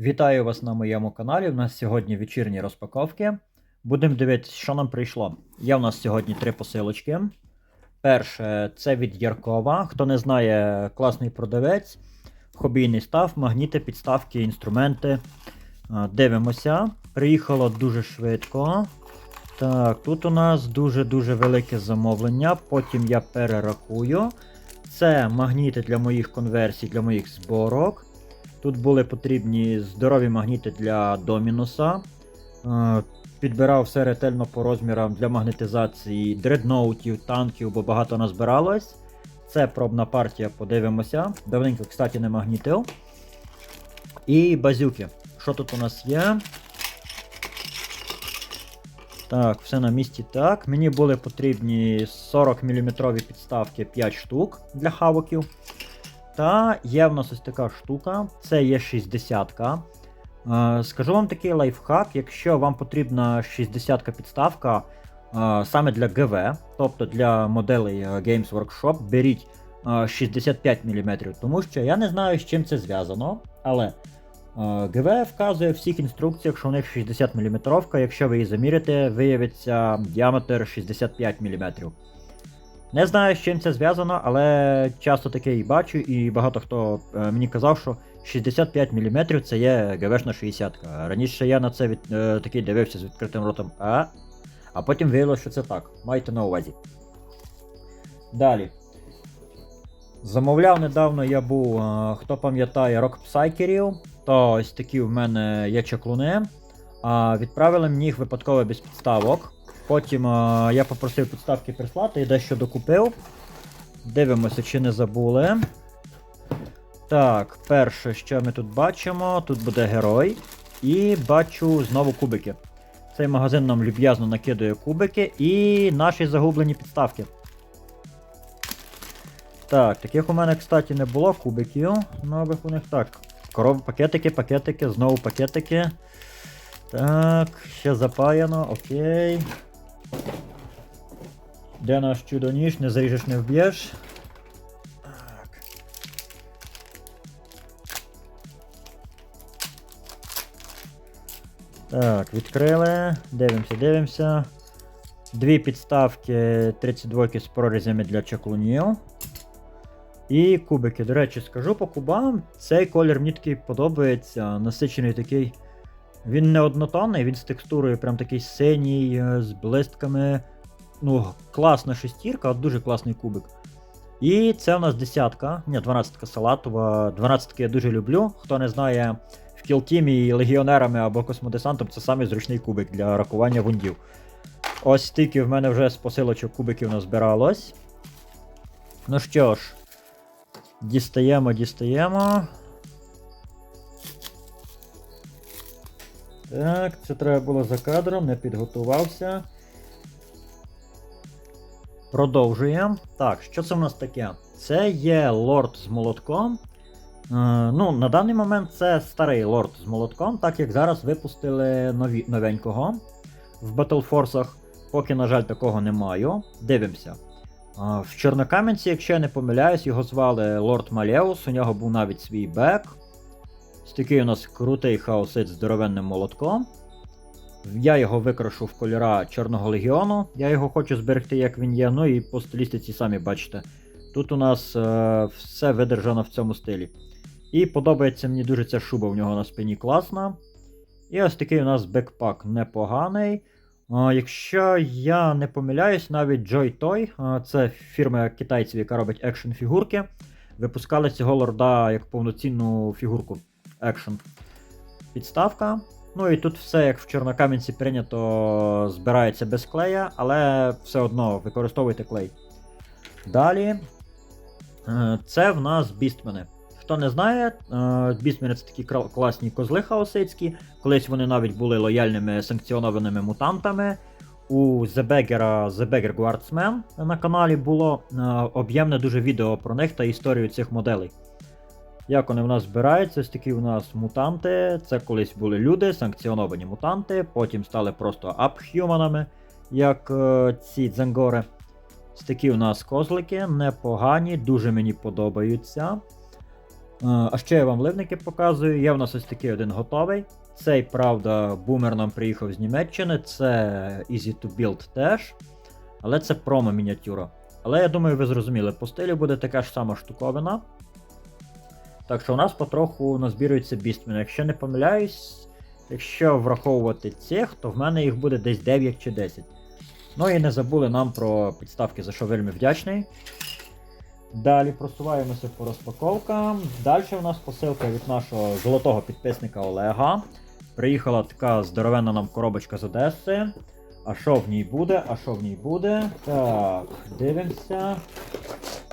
Вітаю вас на моєму каналі. У нас сьогодні вечірні розпаковки. Будемо дивитися, що нам прийшло. Є у нас сьогодні три посилочки. Перше, це від Яркова. Хто не знає, класний продавець, хобійний став, магніти, підставки, інструменти. Дивимося. Приїхало дуже швидко. Так, тут у нас дуже-дуже велике замовлення. Потім я перерахую. Це магніти для моїх конверсій, для моїх зборок. Тут були потрібні здорові магніти для Домінуса. Е, Підбирав все ретельно по розмірам для магнетизації дредноутів, танків, бо багато назбиралось. Це пробна партія, подивимося. Давненько, кстати, не магнітив. І базюки. Що тут у нас є? Так, все на місці так. Мені були потрібні 40 мм підставки 5 штук для хавоків. Та є в нас ось така штука, це є 60-ка. Е, Скажу вам такий лайфхак, якщо вам потрібна 60-ка підставка е, саме для ГВ, тобто для моделей е, Games Workshop, беріть е, 65 мм, тому що я не знаю, з чим це зв'язано, але ГВ вказує в всіх інструкціях, що у них 60 мм, якщо ви її замірите, виявиться діаметр 65 мм. Не знаю, з чим це зв'язано, але часто таке і бачу, і багато хто е, мені казав, що 65 мм це є ГВшна 60. Раніше я на це від, е, такий дивився з відкритим ротом, а, а потім виявилося, що це так. Майте на увазі. Далі. Замовляв недавно я був, е, хто пам'ятає, рок-псайкерів, то ось такі в мене є чаклуни. А відправили мені їх випадково без підставок. Потім а, я попросив підставки прислати і дещо докупив. Дивимося, чи не забули. Так, перше, що ми тут бачимо, тут буде герой. І бачу знову кубики. Цей магазин нам люб'язно накидує кубики і наші загублені підставки. Так, таких у мене, кстати, не було кубиків. Нових у них так. Коров, пакетики, пакетики, знову пакетики. Так, ще запаяно, окей. Де наш чудо-ніж? Не заріжеш, не вб'єш. Так. Так, відкрили. Дивимося, дивимося. Дві підставки 32 з прорізями для чаклунів. І кубики. До речі, скажу по кубам, цей колір мені такий подобається. Насичений такий. Він не однотонний, він з текстурою прям такий синій, е, з блистками. Ну, класна шестірка, дуже класний кубик. І це у нас десятка, ні, 12 салатова. 12 я дуже люблю. Хто не знає, в кілтімі легіонерами або космодесантом це самий зручний кубик для рахування вундів. Ось стільки в мене вже з посилочок кубиків назбиралось. Ну що ж, дістаємо, дістаємо. Так, це треба було за кадром, не підготувався. Продовжуємо. Так, що це в нас таке? Це є лорд з молотком. Е, ну, На даний момент це старий лорд з молотком, так як зараз випустили нові, новенького в Battle Поки, на жаль, такого не маю. Дивимося. Е, в Чорнокам'янці, якщо я не помиляюсь, його звали Лорд Малеус, у нього був навіть свій бек. Ось такий у нас крутий хаосит з здоровенним молотком. Я його викрашу в кольора Чорного Легіону. Я його хочу зберегти, як він є. Ну і по стилістиці самі бачите. Тут у нас е, все видержано в цьому стилі. І подобається мені дуже ця шуба в нього на спині класна. І ось такий у нас бекпак непоганий. Е, якщо я не помиляюсь, навіть Joy Toy, е, це фірма китайців, яка робить екшн фігурки, випускали цього лорда як повноцінну фігурку екшн. Підставка. Ну і тут все, як в Чорнокам'янці прийнято, збирається без клея, але все одно використовуйте клей. Далі. е, Це в нас бістмени. Хто не знає, бістмени це такі класні козли хаосицькі. Колись вони навіть були лояльними санкціонованими мутантами. У The Beggar, The Beggar Guardsman на каналі було е, об'ємне дуже відео про них та історію цих моделей. Як вони в нас збираються, ось такі у нас мутанти. Це колись були люди, санкціоновані мутанти, потім стали просто апхюманами, як е, ці дзенгори. Ось такі у нас козлики, непогані, дуже мені подобаються. А ще я вам ливники показую. Є в нас ось такий один готовий. Цей, правда, бумер нам приїхав з Німеччини, це Easy to Build теж. Але це промо мініатюра. Але я думаю, ви зрозуміли, по стилю буде така ж сама штуковина. Так що у нас потроху назбірується бістмін. Якщо не помиляюсь, якщо враховувати цих, то в мене їх буде десь 9 чи 10. Ну і не забули нам про підставки, за що вельми вдячний. Далі просуваємося по розпаковкам. Далі у нас посилка від нашого золотого підписника Олега. Приїхала така здоровенна нам коробочка з Одеси. А що в ній буде? А що в ній буде? Так, дивимося.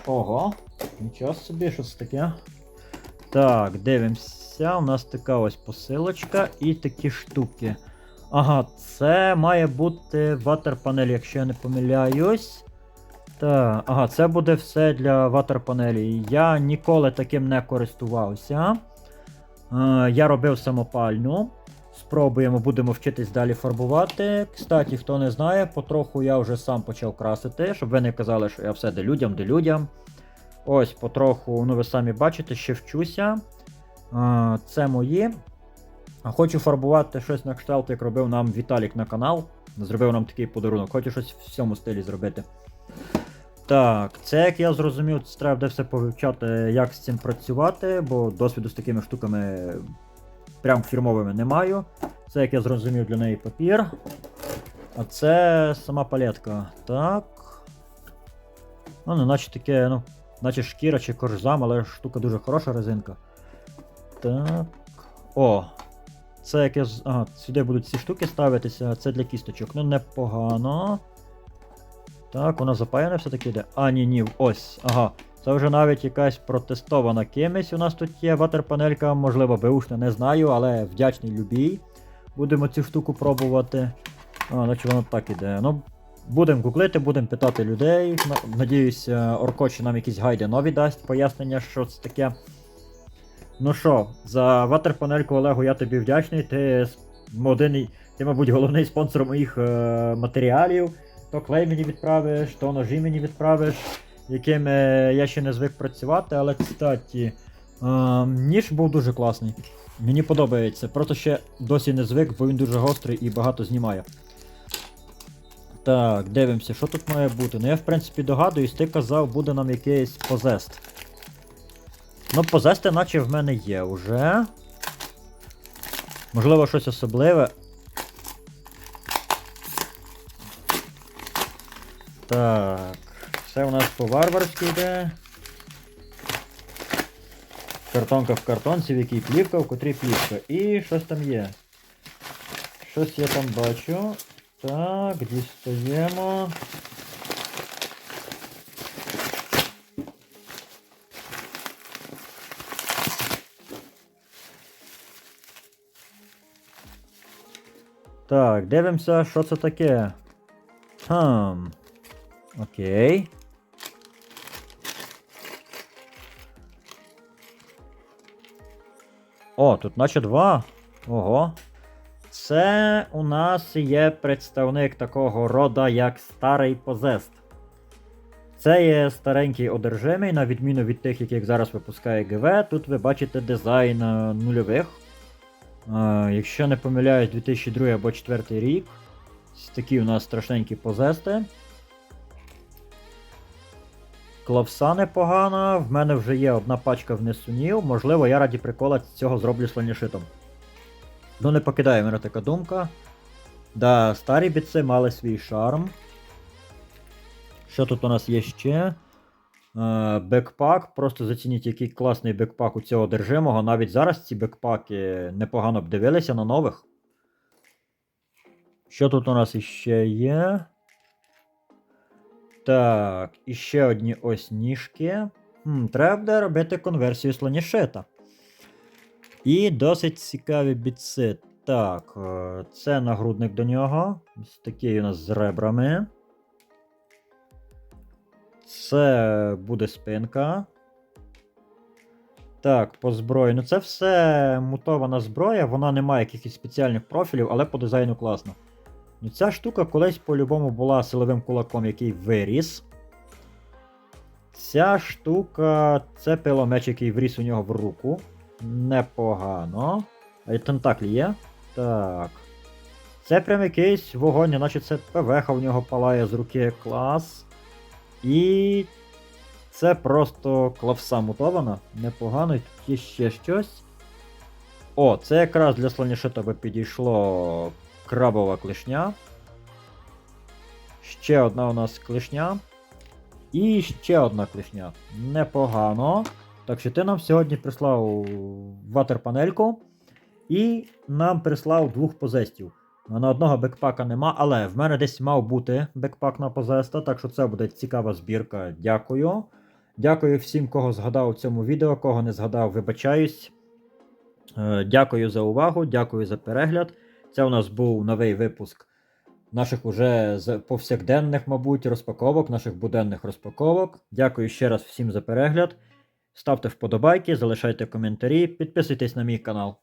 Ого, нічого собі, що це таке? Так, дивимося. У нас така ось посилочка і такі штуки. Ага, це має бути ватер-панель, якщо я не помиляюсь. Так, ага, це буде все для ватер-панелі. Я ніколи таким не користувався. Е, я робив самопальну. Спробуємо, будемо вчитись далі фарбувати. Кстати, хто не знає, потроху я вже сам почав красити, щоб ви не казали, що я все де людям, де людям. Ось, потроху, ну ви самі бачите, ще вчуся. Це мої. Хочу фарбувати щось на кшталт, як робив нам Віталік на канал. Зробив нам такий подарунок. Хочу щось в цьому стилі зробити. Так, це як я зрозумів, це треба буде все повивчати, як з цим працювати, бо досвіду з такими штуками прям фірмовими не маю. Це, як я зрозумів, для неї папір. А це сама палетка. Так. Ну, не наче таке, ну, наче шкіра чи коржзам, але штука дуже хороша резинка. Так. О! Це як я. з- Ага, сюди будуть ці штуки ставитися, це для кісточок. Ну, непогано. Так, вона запаяна все-таки йде. А, ні, ні, ось. Ага. Це вже навіть якась протестована кимось. У нас тут є ватерпанелька, можливо, беушна, не знаю, але вдячний любій. Будемо цю штуку пробувати. А, наче воно так іде. Ну, будемо гуглити, будемо питати людей. На- Надіюсь, е, Оркочі нам якісь гайди нові дасть пояснення, що це таке. Ну що, за ватерпанельку Олегу я тобі вдячний. Ти один, ти, мабуть, головний спонсор моїх е, матеріалів. То клей мені відправиш, то ножі мені відправиш, якими я ще не звик працювати, але кстати, е, ніж був дуже класний. Мені подобається. Просто ще досі не звик, бо він дуже гострий і багато знімає. Так, дивимося, що тут має бути. Ну я в принципі догадуюсь, ти казав, буде нам якийсь позест. Ну, позести, наче в мене є вже. Можливо, щось особливе. Так, це у нас по-варварськи йде. Картонка в картонці, в якій плівка, в котрій плівка. І щось там є. Щось я там бачу. Так, дістаємо. Так, дивимося, що це таке. Хм. Окей. О, тут наче два. Ого. Це у нас є представник такого рода, як старий позест. Це є старенький одержимий, на відміну від тих, яких зараз випускає ГВ. Тут ви бачите дизайн е, нульових. Е, якщо не помиляюсь, 2002 або 2004 рік. Такі у нас страшненькі позести. Клавса непогана, в мене вже є одна пачка внесунів, можливо, я раді прикола цього зроблю слонішитом. Ну, не покидає мене така думка. Да, старі біци мали свій шарм. Що тут у нас є ще? Е, бекпак. Просто зацініть, який класний бекпак у цього держимого. Навіть зараз ці бекпаки непогано б дивилися на нових. Що тут у нас іще є? Так, і ще одні ось ніжки. Хм, треба буде робити конверсію слонішита. І досить цікаві біци. Так, е, це нагрудник до нього. Ось такий у нас з ребрами. Це буде спинка. Так, по зброї. Ну це все мутована зброя, вона не має якихось спеціальних профілів, але по дизайну класно. Ну ця штука колись по-любому була силовим кулаком, який виріс. Ця штука це пиломеч, який вріс у нього в руку. Непогано. А тентаклі є? Так. Це прям якийсь вогонь, наче це ПВХ у нього палає з руки клас. І це просто клавса мутована. Непогано. І Тут є ще щось. О, це якраз для слонішита би підійшло крабова клешня. Ще одна у нас клешня. І ще одна клешня. Непогано. Так що ти нам сьогодні прислав ватер-панельку. І нам прислав двох позестів. На одного бекпака нема, але в мене десь мав бути бекпак на позеста, так що це буде цікава збірка. Дякую. Дякую всім, кого згадав у цьому відео, кого не згадав, вибачаюсь. Е, Дякую за увагу, дякую за перегляд. Це у нас був новий випуск наших уже повсякденних, мабуть, розпаковок, наших буденних розпаковок. Дякую ще раз всім за перегляд. Ставте вподобайки, залишайте коментарі, підписуйтесь на мій канал.